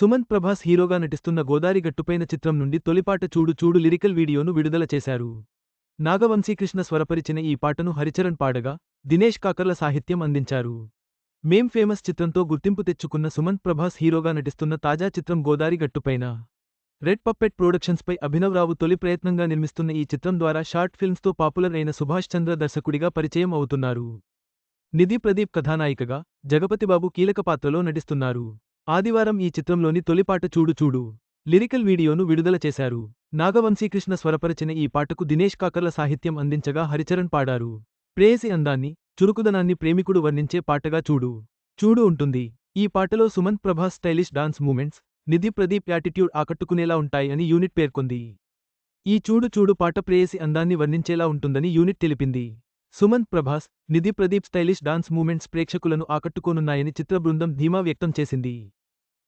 సుమంత్ ప్రభాస్ హీరోగా నటిస్తున్న గోదారి గట్టుపైన చిత్రం నుండి తొలిపాట చూడు చూడు లిరికల్ వీడియోను విడుదల చేశారు. నాగవంశీకృష్ణ స్వరపరిచిన ఈ పాటను హరిచరణ్ పాడగా దినేష్ కాకర్ల సాహిత్యం అందించారు. మేం ఫేమస్ చిత్రంతో గుర్తింపు తెచ్చుకున్న సుమంత్ ప్రభాస్ హీరోగా నటిస్తున్న తాజా చిత్రం గోదారి గట్టుపైన. రెడ్ పప్పెట్ ప్రొడక్షన్స్పై అభినవ్ రావు తొలి ప్రయత్నంగా నిర్మిస్తున్న ఈ చిత్రం ద్వారా షార్ట్ ఫిల్మ్స్తో పాపులర్ అయిన సుభాష్ చంద్ర దర్శకుడిగా పరిచయం అవుతున్నారు. నిధి ప్రదీప్ కథానాయికగా జగపతిబాబు కీలక పాత్రలో నటిస్తున్నారు. ఆదివారం ఈ చిత్రంలోని తొలిపాట చూడు చూడు. లిరికల్ వీడియోను విడుదల చేశారు. నాగవంశీకృష్ణ స్వరపరచిన ఈ పాటకు దినేష్ కాకర్ల సాహిత్యం అందించగా హరిచరణ్ పాడారు. ప్రేయసి అందాన్ని చురుకుదనాన్ని ప్రేమికుడు వర్ణించే పాటగా చూడు. చూడు ఉంటుంది. ఈ పాటలో Sumanth Prabhas stylish dance moments Nidhi Pradeep attitude ఆకట్టుకునేలా ఉంటాయని యూనిట్ పేర్కొంది. ఈ చూడు చూడు పాట ప్రేయసి అందాన్ని వర్ణించేలా ఉంటుందని యూనిట్ తెలిపింది. Sumanth Prabhas Nidhi Pradeep stylish dance moments ప్రేక్షకులను ఆకట్టుకోనున్నాయని చిత్ర బృందం ధీమా వ్యక్తం చేసింది.